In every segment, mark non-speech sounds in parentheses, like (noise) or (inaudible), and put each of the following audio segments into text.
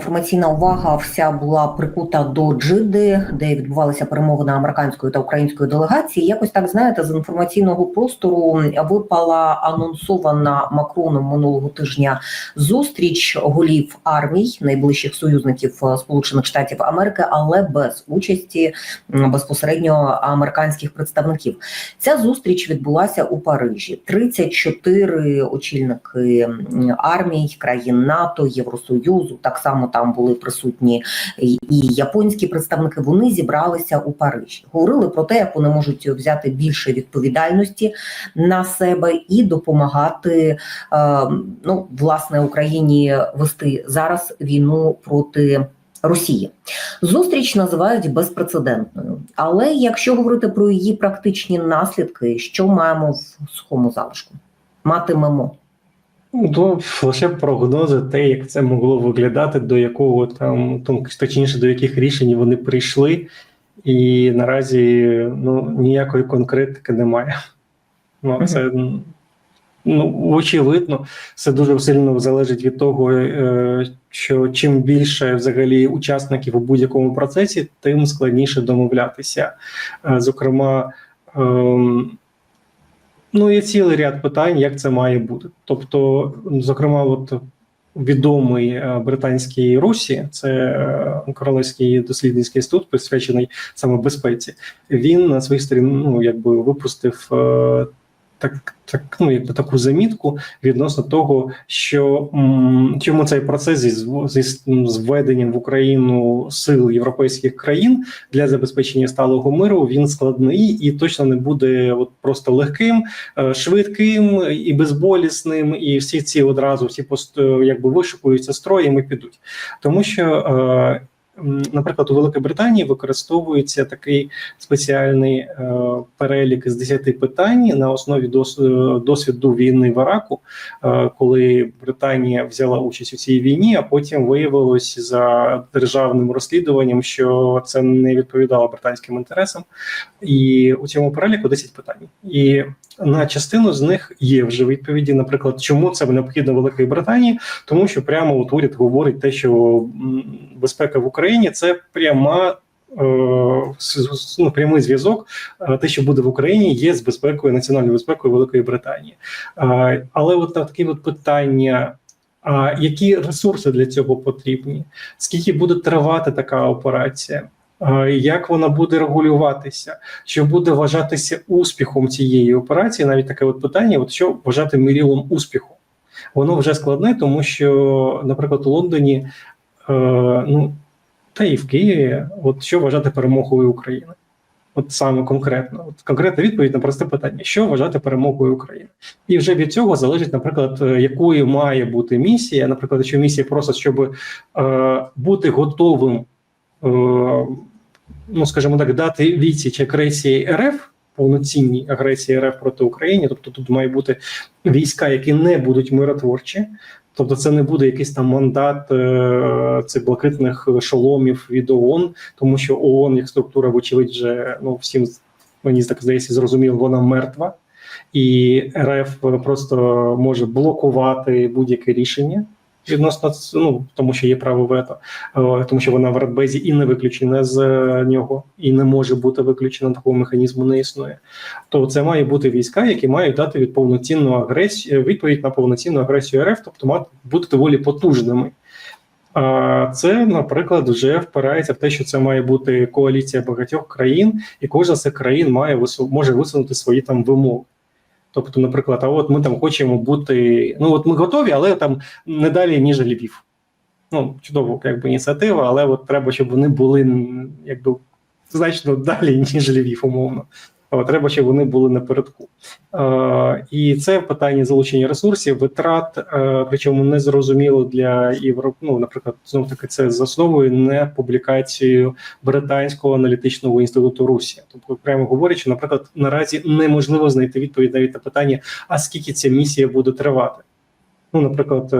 інформаційна увага вся була прикута до Джиди, де відбувалися перемовини американської та української делегації. Якось так знаєте, з інформаційного простору випала анонсована Макроном минулого тижня зустріч голів армій найближчих союзників е, Сполучених Штатів Америки, але без участі безпосередньо американських представників. Ця зустріч відбулася у Парижі. 34 очільники армій країн НАТО, Євросоюзу. Так само там були присутні і японські представники. Вони зібралися у Парижі. Говорили про те, як вони можуть взяти більше відповідальності на себе і допомагати е, ну власне Україні вести зараз війну проти. Росії зустріч називають безпрецедентною, але якщо говорити про її практичні наслідки, що маємо в сухому залишку? Матимемо Ну, то лише прогнози, те, як це могло виглядати, до якого там, точніше, до яких рішень вони прийшли, і наразі ну, ніякої конкретики немає. Ну, це ну, очевидно, це дуже сильно залежить від того, е, що чим більше взагалі учасників у будь-якому процесі, тим складніше домовлятися. Е, Зокрема, ем, Ну, є цілий ряд питань, як це має бути. Тобто, зокрема, от відомий британській британський Русі, це е, Королевський дослідницький інститут, присвячений саме безпеці. Він на своїй сторін, ну якби випустив е, так, так ну якби таку замітку відносно того, що чому цей процес зі зі зведенням в Україну сил європейських країн для забезпечення сталого миру він складний і точно не буде от просто легким, е, швидким і безболісним. І всі ці одразу всі пост якби вишукуються строєм і підуть, тому що. Е, Наприклад, у Великій Британії використовується такий спеціальний е, перелік з 10 питань на основі дос, е, досвіду війни в Іраку, е, коли Британія взяла участь у цій війні, а потім виявилось за державним розслідуванням, що це не відповідало британським інтересам, і у цьому переліку 10 питань. І на частину з них є вже відповіді. Наприклад, чому це необхідно Великої Британії, тому що прямо от уряд говорить те, що безпека в Україні це пряма. Ну, прямий зв'язок, те, що буде в Україні, є з безпекою національною безпекою Великої Британії. Але от такі от питання: які ресурси для цього потрібні? Скільки буде тривати така операція? Як вона буде регулюватися, що буде вважатися успіхом цієї операції? Навіть таке от питання: от що вважати мірілом успіху? Воно вже складне, тому що, наприклад, у Лондоні, е, ну та і в Києві, от що вважати перемогою України? От саме конкретно, от конкретна відповідь на просте питання: що вважати перемогою України, і вже від цього залежить, наприклад, якою має бути місія. Наприклад, що місія просто щоб е, бути готовим. Е, ну скажімо так, дати відсіч агресії РФ, повноцінній агресії РФ проти України. Тобто тут має бути війська, які не будуть миротворчі. Тобто, це не буде якийсь там мандат е, цих блакитних шоломів від ООН, тому що ООН як структура, вочевидь, вже ну всім мені так здається, зрозуміло, вона мертва, і РФ просто може блокувати будь-яке рішення відносно ну тому, що є право вето, е, тому що вона в Радбезі і не виключена з е, нього, і не може бути виключена такого механізму. Не існує. То це має бути війська, які мають дати від повноцінну агресію відповідь на повноцінну агресію РФ, тобто мають бути доволі потужними. А це, наприклад, вже впирається в те, що це має бути коаліція багатьох країн, і кожна з цих країн має може висунути свої там вимоги. Тобто, наприклад, а от ми там хочемо бути. Ну от ми готові, але там не далі, ніж Львів. Ну, чудово, якби ініціатива, але от треба, щоб вони були якби значно далі, ніж Львів, умовно. Треба, щоб вони були напередку. І це питання залучення ресурсів, витрат, причому не зрозуміло для Європи. Ну, наприклад, знов таки це з не публікацією британського аналітичного інституту Русі. Тобто, прямо говорячи, наприклад, наразі неможливо знайти відповідь навіть на питання, а скільки ця місія буде тривати. Ну, наприклад, е,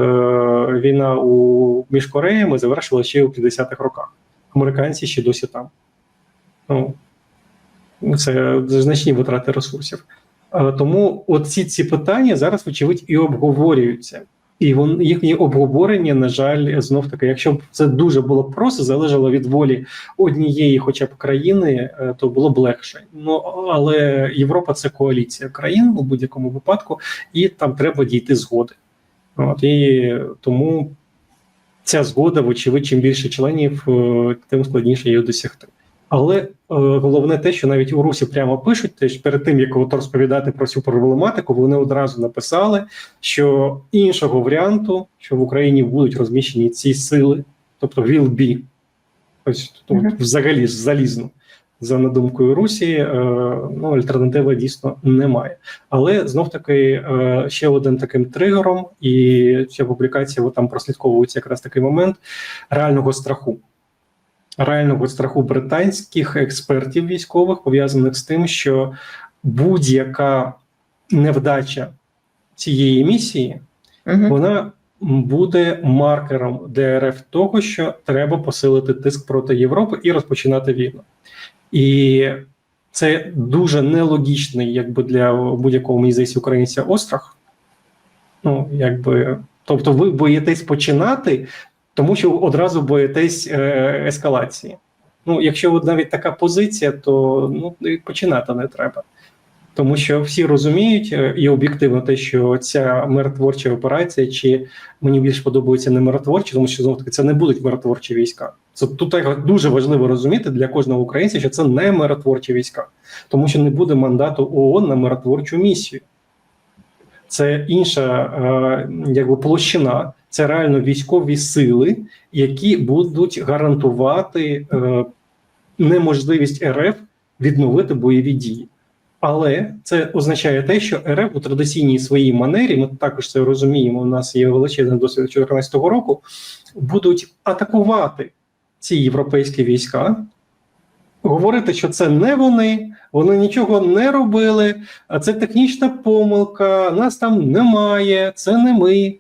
війна у між Кореями завершила ще у 50-х роках. Американці ще досі там. Ну, це значні витрати ресурсів. Тому оці ці питання зараз, вочевидь, і обговорюються. І вон їхнє обговорення, на жаль, знов таки, якщо б це дуже було просто залежало від волі однієї, хоча б країни, е, то було б легше. Ну але Європа це коаліція країн у будь-якому випадку, і там треба дійти згоди. От і тому ця згода, вочевидь, чим більше членів, е, тим складніше її досягти. Але е, головне те, що навіть у Русі прямо пишуть, теж перед тим як от розповідати про цю проблематику, вони одразу написали, що іншого варіанту, що в Україні будуть розміщені ці сили, тобто will be, ось тут Мгм. взагалі залізно. За надумкою Русі, е, ну альтернативи дійсно немає. Але знов таки е, ще один таким тригером, і ця публікація там прослідковується якраз такий момент реального страху. Реального страху британських експертів військових пов'язаних з тим, що будь-яка невдача цієї місії Мгм. вона буде маркером ДРФ того, що треба посилити тиск проти Європи і розпочинати війну. І це дуже нелогічний, якби для будь-якого мені здається, українця острах. Ну, якби, тобто, ви боїтесь починати, тому що одразу боїтесь е, ескалації. Ну, якщо навіть така позиція, то ну, починати не треба. Тому що всі розуміють е, і об'єктивно те, що ця миротворча операція, чи мені більш подобається не миротворчі, тому що знову таки це не будуть миротворчі війська. Це тут дуже важливо розуміти для кожного українця, що це не миротворчі війська, тому що не буде мандату ООН на миротворчу місію. Це інша е, якби площина, це реально військові сили, які будуть гарантувати е, неможливість РФ відновити бойові дії. Але це означає те, що РФ у традиційній своїй манері, ми також це розуміємо. У нас є величезний досвід 2014 року, будуть атакувати ці європейські війська, говорити, що це не вони, вони нічого не робили, а це технічна помилка, нас там немає, це не ми,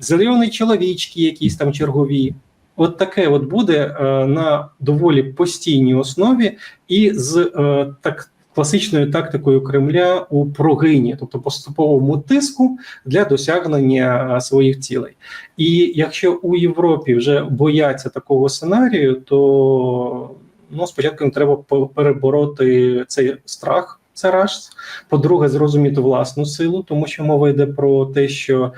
зелені чоловічки, якісь там чергові. От таке от буде е, на доволі постійній основі і з е, так класичною тактикою Кремля у прогині, тобто поступовому тиску для досягнення е, своїх цілей. І якщо у Європі вже бояться такого сценарію, то ну спочатку їм треба перебороти цей страх. Це раз. По-друге, зрозуміти власну силу, тому що мова йде про те, що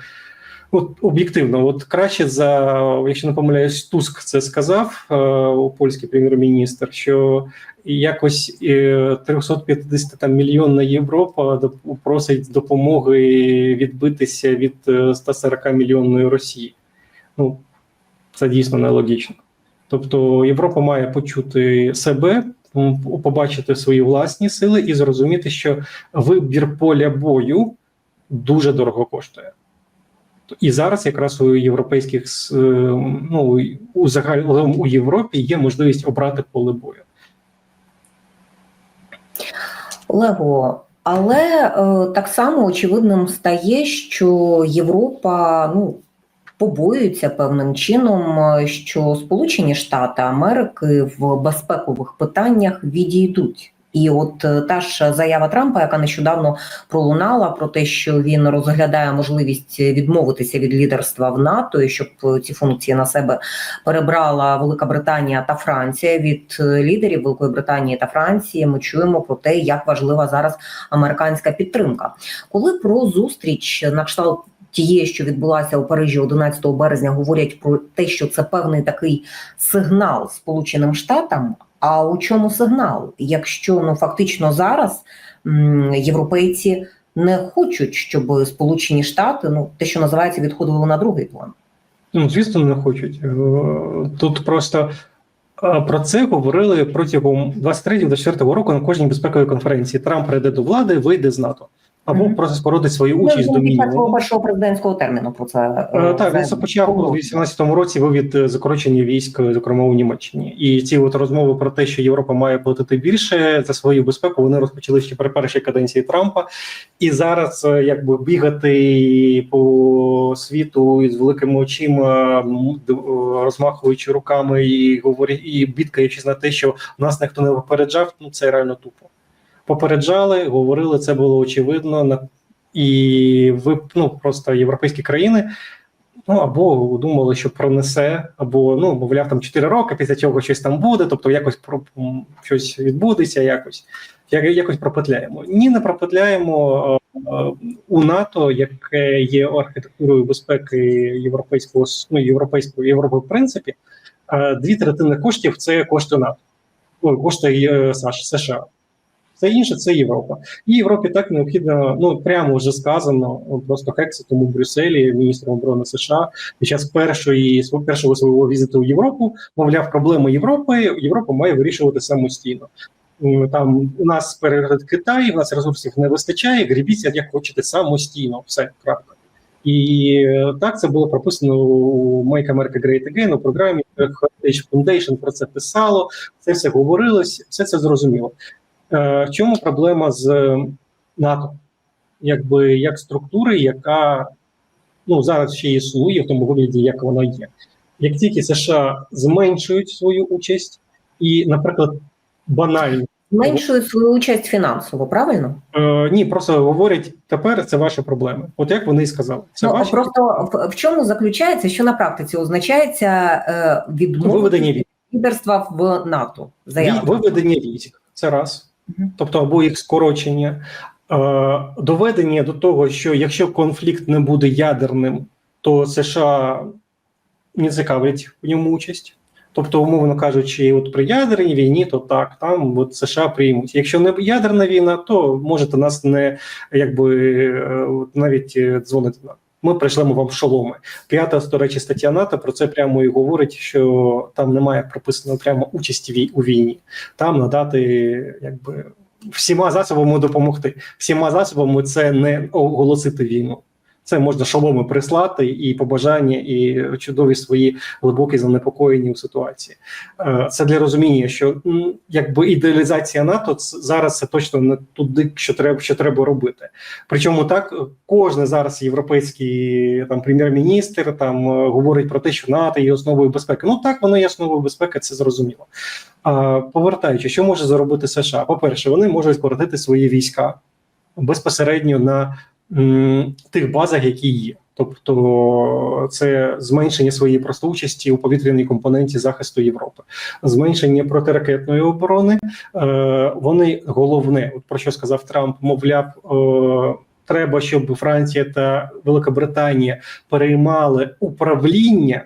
От об'єктивно, от краще за якщо не помиляюсь, Туск це сказав е, польський прем'єр-міністр, що якось е, 350 там мільйонна Європа просить допомоги відбитися від е, 140 мільйонної Росії. Ну це дійсно нелогічно. Тобто Європа має почути себе, побачити свої власні сили і зрозуміти, що вибір поля бою дуже дорого коштує. І зараз якраз у європейських е, ну у загалом у Європі є можливість обрати поле бою. Олего, але е, так само очевидним стає, що Європа ну побоюється певним чином, е, що Сполучені Штати Америки в безпекових питаннях відійдуть. І от е, та ж заява Трампа, яка нещодавно пролунала про те, що він розглядає можливість відмовитися від лідерства в НАТО, і щоб е, ці функції на себе перебрала Велика Британія та Франція від е, лідерів Великої Британії та Франції. Ми чуємо про те, як важлива зараз американська підтримка. Коли про зустріч на кшталт тієї, що відбулася у Парижі 11 березня, говорять про те, що це певний такий сигнал Сполученим Штатам. А у чому сигнал? Якщо ну фактично зараз м, європейці не хочуть, щоб Сполучені Штати, ну те, що називається, відходили на другий план. Ну звісно, не хочуть. Е, Тут просто е, про це говорили протягом 23-24 року на кожній безпековій конференції. Трамп прийде до влади, вийде з НАТО. Або Мгм. просто скоротить свою участь Ну, до мінімуму. свого першого президентського терміну про це Е, е, Так, він заявив. започав у 18-му році вивід е, закорочення військ, зокрема у Німеччині. І ці от розмови про те, що Європа має платити більше за свою безпеку, вони розпочали ще при першій каденції Трампа. І зараз, якби бігати по світу із великими очима, розмахуючи руками і говорі, і бідкаючись на те, що нас ніхто не попереджав, ну це реально тупо. Попереджали, говорили, це було очевидно. І ви ну просто європейські країни Ну або думали, що пронесе, або ну, мовляв, там 4 роки, після цього щось там буде, тобто якось про щось відбудеться, якось як- якось пропетляємо. Ні, не пропетляємо у НАТО, яке є архітектурою безпеки європейського ну, європейської Європи, в принципі, дві третини коштів це кошти НАТО, кошти е, США. Все інше це Європа. І Європі так необхідно, ну прямо вже сказано, от просто Хекситом у Брюсселі, міністром оборони США, під час першої першого свого візиту в Європу, мовляв, проблеми Європи Європа має вирішувати самостійно. Там у нас перед Китай, у нас ресурсів не вистачає. Грібіться, як хочете самостійно. Все крапка. І е, так це було прописано у Make America Great Again, у програмі Heritage Foundation про це писало, це все говорилось, все це зрозуміло. Е, В чому проблема з НАТО? Якби як структури, яка ну зараз ще існує в тому вигляді, як вона є. Як тільки США зменшують свою участь, і, наприклад, банально Зменшують свою участь фінансово, правильно? е, ні, просто говорять тепер це ваші проблеми. От як вони і сказали, це ну, ваші просто в, в чому заключається, що на практиці означається е, відмовити військ. лідерства в НАТО? Виведення військ це раз. Тобто або їх скорочення, е, доведення до того, що якщо конфлікт не буде ядерним, то США не цікавлять в ньому участь. Тобто, умовно кажучи, от при ядерній війні, то так, там от США приймуть. Якщо не ядерна війна, то можете нас не якби е, навіть е, дзвонити нам. Ми прийшлемо вам шоломи. П'ята до речі, стаття НАТО про це прямо і говорить, що там немає прописано прямо участі вій- у війні. Там надати якби всіма засобами допомогти. Всіма засобами це не оголосити війну. Це можна шоломи прислати і побажання, і чудові свої глибокі занепокоєння у ситуації. Е, Це для розуміння, що якби ідеалізація НАТО зараз це точно не туди, що треба, що треба робити. Причому так кожен зараз європейський там прем'єр-міністр там е, говорить про те, що НАТО є основою безпеки. Ну так воно є основою безпеки, це зрозуміло. А повертаючи, що може зробити США? По перше, вони можуть скоротити свої війська безпосередньо на тих базах, які є. Тобто це зменшення своєї просто участі у повітряній компоненті захисту Європи, зменшення протиракетної оборони. Е, вони головне, от про що сказав Трамп, мовляв, е, треба, щоб Франція та Велика Британія переймали управління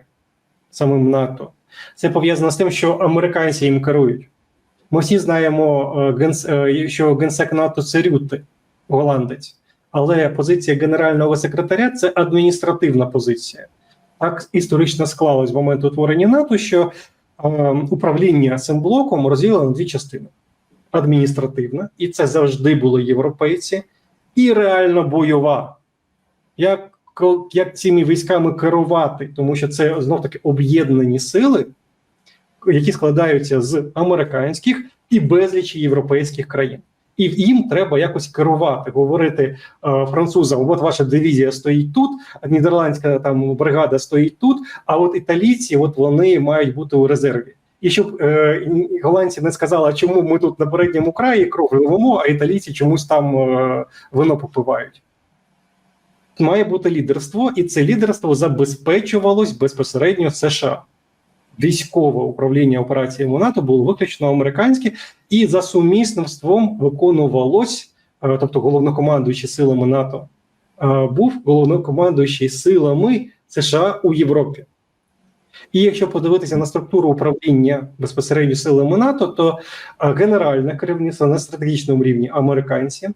самим НАТО. Це пов'язано з тим, що американці їм керують. Ми всі знаємо, е, що генсек НАТО це Рютте, голландець. Але позиція генерального секретаря це адміністративна позиція. Так історично склалось в момент утворення НАТО, що е, управління цим блоком розділено на дві частини: адміністративна, і це завжди були європейці, і реально бойова. Як, як цими військами керувати, тому що це знов таки об'єднані сили, які складаються з американських і безлічі європейських країн. І їм треба якось керувати, говорити е, французам: от ваша дивізія стоїть тут, нідерландська там бригада стоїть тут. А от італійці, от вони мають бути у резерві. І щоб е, голландці не сказали, чому ми тут на передньому краї кров рвемо, а італійці чомусь там е, вино попивають. Має бути лідерство, і це лідерство забезпечувалось безпосередньо США військове управління операціями НАТО було виключно американське, і за сумісництвом виконувалось, е, тобто головнокомандуючий силами НАТО, е, був головнокомандуючий силами США у Європі. І якщо подивитися на структуру управління безпосередньо силами НАТО, то е, генеральне керівництво на стратегічному рівні американці,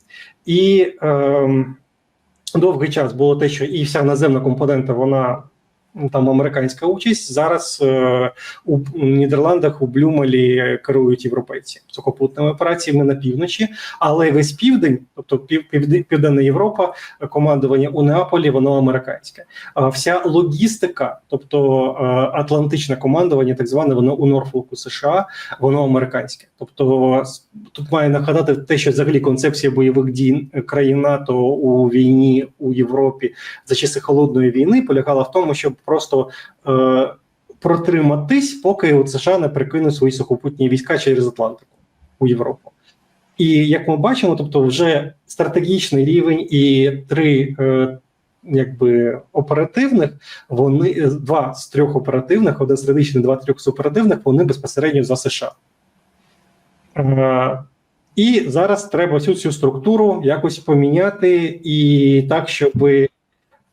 і е, довгий час було те, що і вся наземна компонента вона там американська участь. Зараз е, у Нідерландах у Блюмелі керують європейці сухопутними операціями на півночі, але весь південь, тобто пів, півд- Південна Європа, е, командування у Неаполі, воно американське. А вся логістика, тобто е, Атлантичне командування, так зване, воно у Норфолку США, воно американське. Тобто тут має нагадати те, що взагалі концепція бойових дій країн НАТО у війні у Європі за часи холодної війни полягала в тому, щоб просто е, протриматись, поки США не прикинуть свої сухопутні війська через Атлантику у Європу. І як ми бачимо, тобто вже стратегічний рівень і три е, якби оперативних, вони е, два з трьох оперативних, один стратегічний, два трьох з оперативних, вони безпосередньо за США. Е, І зараз треба всю цю структуру якось поміняти і так, щоб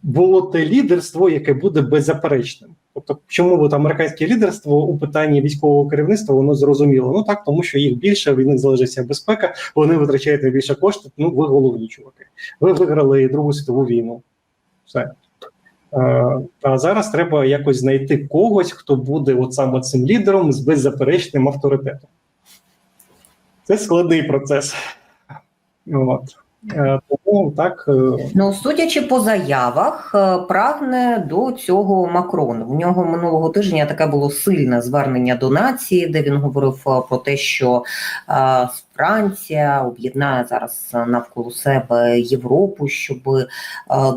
було те лідерство, яке буде беззаперечним. Тобто, чому от американське лідерство у питанні військового керівництва воно зрозуміло? Ну так, тому що їх більше, від них залежить безпека, вони витрачають найбільше коштів. Ну, ви головні чуваки. Ви виграли Другу світову війну. Все. Е, А зараз треба якось знайти когось, хто буде от саме цим лідером з беззаперечним авторитетом. Це складний процес. От. Е, так. е, Ну, судячи по заявах, е, прагне до цього Макрон. В нього минулого тижня таке було сильне звернення до нації, де він говорив е, про те, що Франція об'єднає зараз навколо себе Європу, щоб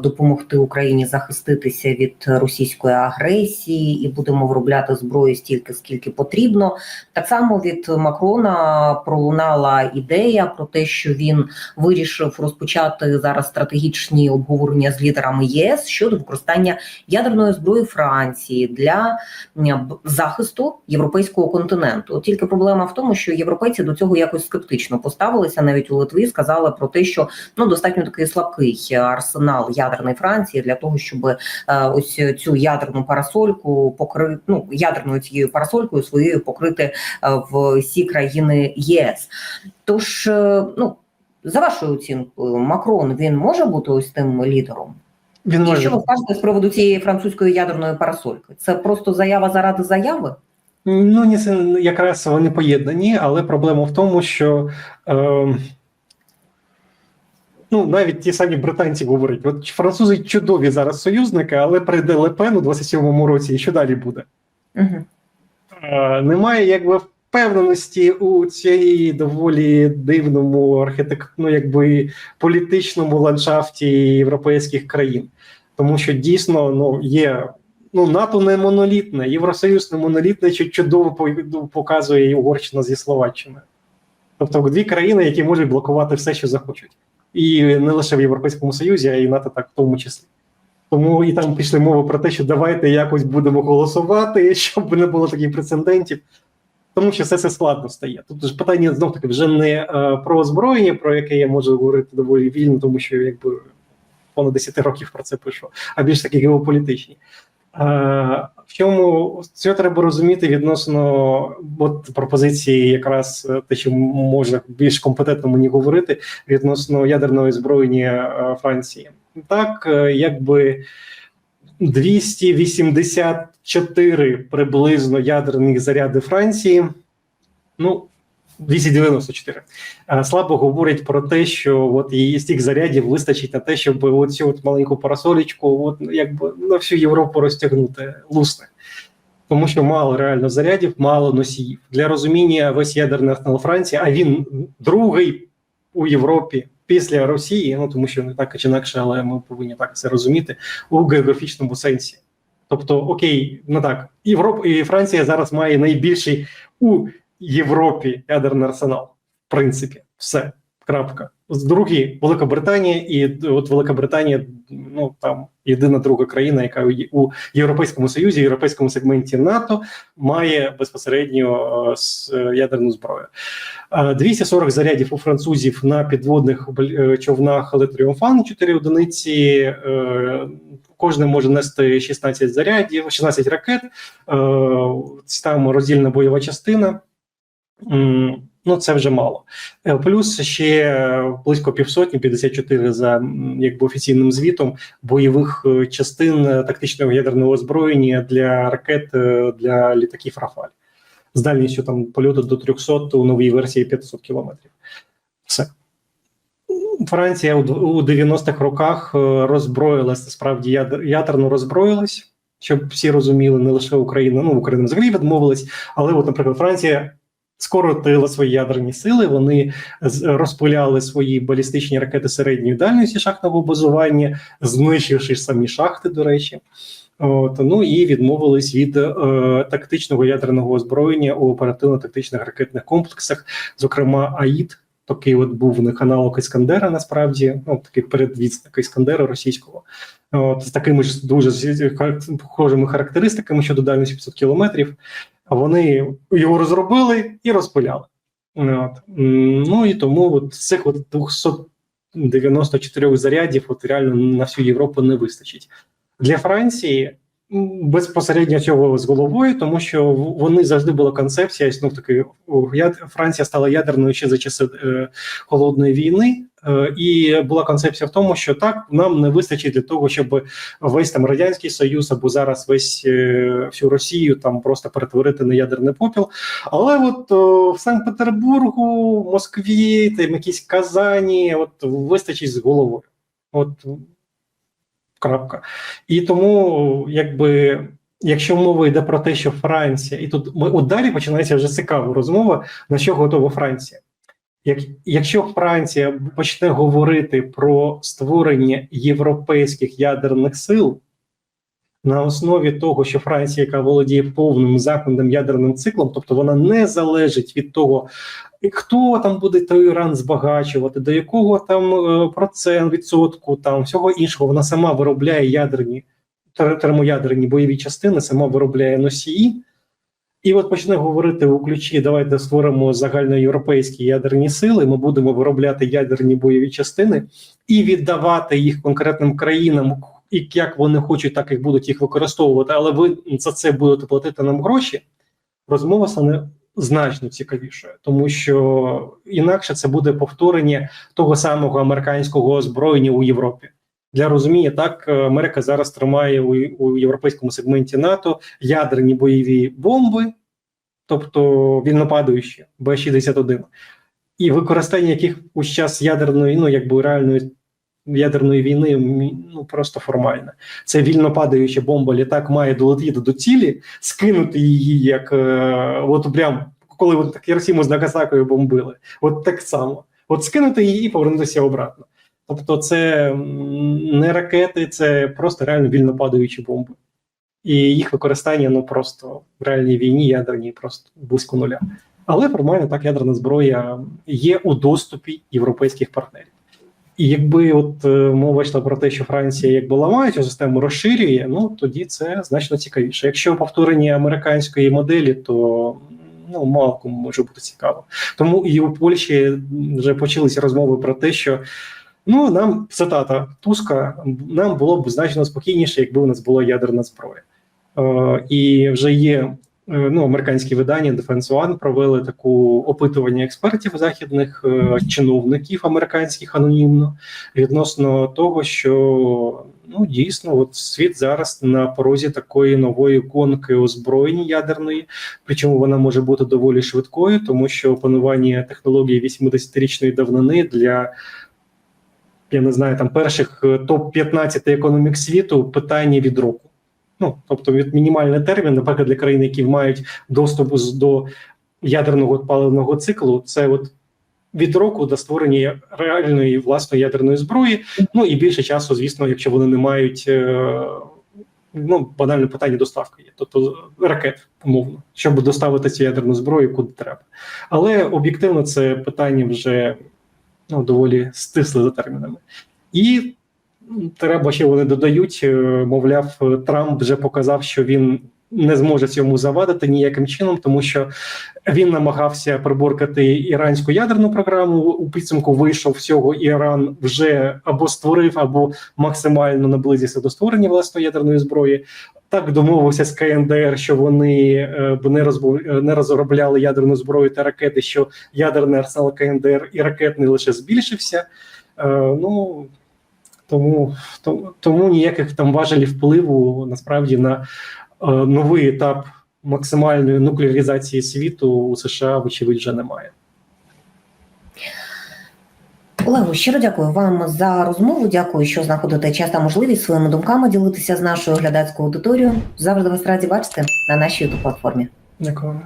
допомогти Україні захиститися від російської агресії, і будемо виробляти зброю стільки, скільки потрібно. Так само від Макрона пролунала ідея про те, що він вирішив розпочати зараз стратегічні обговорення з лідерами ЄС щодо використання ядерної зброї Франції для захисту європейського континенту. Тільки проблема в тому, що європейці до цього якось скептично поставилися. Навіть у Литві сказали про те, що ну достатньо такий слабкий арсенал ядерної Франції для того, щоб е, ось цю ядерну парасольку покрити ну ядерною цією парасолькою своєю покрити е, в всі країни ЄС. Тож, е, ну за вашою оцінкою, Макрон він може бути ось тим лідером? Він І що ви скажете з приводу цієї французької ядерної парасольки? Це просто заява заради заяви? Ну, ні, це якраз вони поєднані, але проблема в тому, що е, ну, навіть ті самі британці говорять: от французи чудові зараз союзники, але прийде Лепен у 27-му році, і що далі буде? Угу. Е, немає якби впевненості у цій доволі дивному архітект, ну, якби політичному ландшафті європейських країн. Тому що дійсно ну, є. Ну, НАТО не монолітне, Євросоюз не монолітне, що чудово ну, показує Угорщина зі Словаччиною. Тобто дві країни, які можуть блокувати все, що захочуть. І не лише в Європейському Союзі, а й НАТО так в тому числі. Тому і там пішли мови про те, що давайте якось будемо голосувати, (laughs) щоб не було таких прецедентів. Тому що все це складно стає. Тут ж питання знов таки вже не е, про озброєння, про яке я можу говорити доволі вільно, тому що якби понад 10 років про це пишу, а більш такі геополітичні. Е, в чому це треба розуміти відносно от пропозиції, якраз е, те, що можна більш компетентно мені говорити відносно ядерної зброєння Франції, так якби 280 Чотири приблизно ядерних заряди Франції. Ну, 294. Е, слабо говорить про те, що от її стільки зарядів вистачить на те, щоб оцю от маленьку парасолічку от, ну, якби на всю Європу розтягнути лусне. Тому що мало реально зарядів, мало носіїв. Для розуміння весь ядерний арсенал Франції, а він другий у Європі після Росії, ну тому що не так чи інакше, але ми повинні так це розуміти у географічному сенсі. Тобто, окей, ну так, Європа і Франція зараз має найбільший у Європі ядерний арсенал. В принципі, все. Крапка. Другі Велика Британія, і от Велика Британія, ну там єдина друга країна, яка у Європейському Союзі, європейському сегменті НАТО має безпосередньо е, е, ядерну зброю. Е, 240 зарядів у французів на підводних е, човнах Летріумфан, 4 одиниці. е, Кожен може нести 16 зарядів, 16 ракет. е, Там роздільна бойова частина. Ну, це вже мало. Е, Плюс ще близько півсотні, 54 за якби офіційним звітом бойових е, частин е, тактичного ядерного озброєння для ракет е, для літаків Рафаль з дальністю там польоту до 300 у новій версії 500 кілометрів. Все. Франція у д- 90-х роках е, роззброїлась, насправді ядер- ядерно роззброїлась, щоб всі розуміли, не лише Україна, ну Україна взагалі відмовилась, але, от, наприклад, Франція скоротила свої ядерні сили, вони розпиляли свої балістичні ракети середньої дальності шахтного базування, знищивши самі шахти, до речі. От, ну і відмовились від е, тактичного ядерного озброєння у оперативно-тактичних ракетних комплексах, зокрема АІД, Такий от був у них аналог Іскандера, насправді, ну такий передвісник Іскандера російського. От, з такими ж дуже схожими характеристиками щодо дальності 500 кілометрів. Вони його розробили і розпиляли. От. Ну і тому от цих от 294 зарядів от реально на всю Європу не вистачить. Для Франції безпосередньо цього з головою, тому що вони завжди була концепція. Знов таки Франція стала ядерною ще за часи е, холодної війни. Е, і була концепція в тому, що так нам не вистачить для того, щоб весь там радянський союз або зараз весь е, всю Росію там просто перетворити на ядерний попіл. Але от о, в Санкт-Петербургу, Москві, там якісь Казані, от вистачить з головою. От крапка. І тому, якби. Якщо мова йде про те, що Франція, і тут ми от далі починається вже цікава розмова, на що готова Франція. Як, якщо Франція почне говорити про створення європейських ядерних сил на основі того, що Франція, яка володіє повним законним ядерним циклом, тобто вона не залежить від того, хто там буде той Іран збагачувати, до якого там е, процент відсотку, там всього іншого, вона сама виробляє ядерні тер- термоядерні бойові частини, сама виробляє носії. І от почне говорити у ключі: давайте створимо загальноєвропейські ядерні сили. Ми будемо виробляти ядерні бойові частини і віддавати їх конкретним країнам, і як вони хочуть, так і будуть їх використовувати. Але ви за це будете платити нам гроші. Розмова стане значно цікавішою, тому що інакше це буде повторення того самого американського озброєння у Європі. Для розуміння, так Америка зараз тримає у, у європейському сегменті НАТО ядерні бойові бомби, тобто вільнопадаючі Б-61, і використання яких у час ядерної, ну якби реальної ядерної війни, ну просто формальне. Це вільно падаюча бомба. Літак має долетіти до цілі, скинути її, як е, от прям коли от так Хіросіму з Нагасакою бомбили. От так само. От скинути її і повернутися обратно. Тобто, це не ракети, це просто реально вільно падаючі бомби. І їх використання ну просто в реальній війні ядерній просто близько нуля. Але формально так ядерна зброя є у доступі європейських партнерів. І якби от е, мова йшла про те, що Франція якби ламає цю систему, розширює, ну тоді це значно цікавіше. Якщо повторення американської моделі, то ну мало кому може бути цікаво. Тому і у Польщі вже почалися розмови про те, що ну нам цитата Туска, нам було б значно спокійніше, якби у нас була ядерна зброя. Е, і вже є е, ну, американські видання Defense One провели таку опитування експертів західних е, чиновників американських анонімно відносно того, що ну дійсно, от світ зараз на порозі такої нової гонки озброєнь ядерної, причому вона може бути доволі швидкою, тому що опанування технології 80-річної давнини для я не знаю, там перших е, топ 15 економік світу питання від року. Ну тобто, від мінімальний термін, наприклад, для країн, які мають доступ до ядерного паливного циклу, це от від року до створення реальної власної ядерної зброї. Ну і більше часу, звісно, якщо вони не мають е, ну банальне питання доставки є, тобто ракет, умовно, щоб доставити цю ядерну зброю куди треба. Але об'єктивно це питання вже ну, доволі стисле за термінами. І треба ще вони додають, е, мовляв, Трамп вже показав, що він не зможе цьому завадити ніяким чином, тому що він намагався приборкати іранську ядерну програму. У підсумку вийшов всього. Іран вже або створив, або максимально наблизився до створення власної ядерної зброї. Так домовився з КНДР, що вони е, б не розбу- е, не розробляли ядерну зброю та ракети, що ядерний арсенал КНДР і ракетний лише збільшився. Е, ну тому, тому, тому ніяких там важелів впливу насправді на новий етап максимальної нуклеаризації світу у США, вочевидь, вже немає. Олегу, щиро дякую вам за розмову. Дякую, що знаходите час та можливість своїми думками ділитися з нашою глядацькою аудиторією. Завжди вас раді бачити на нашій youtube платформі. Дякую.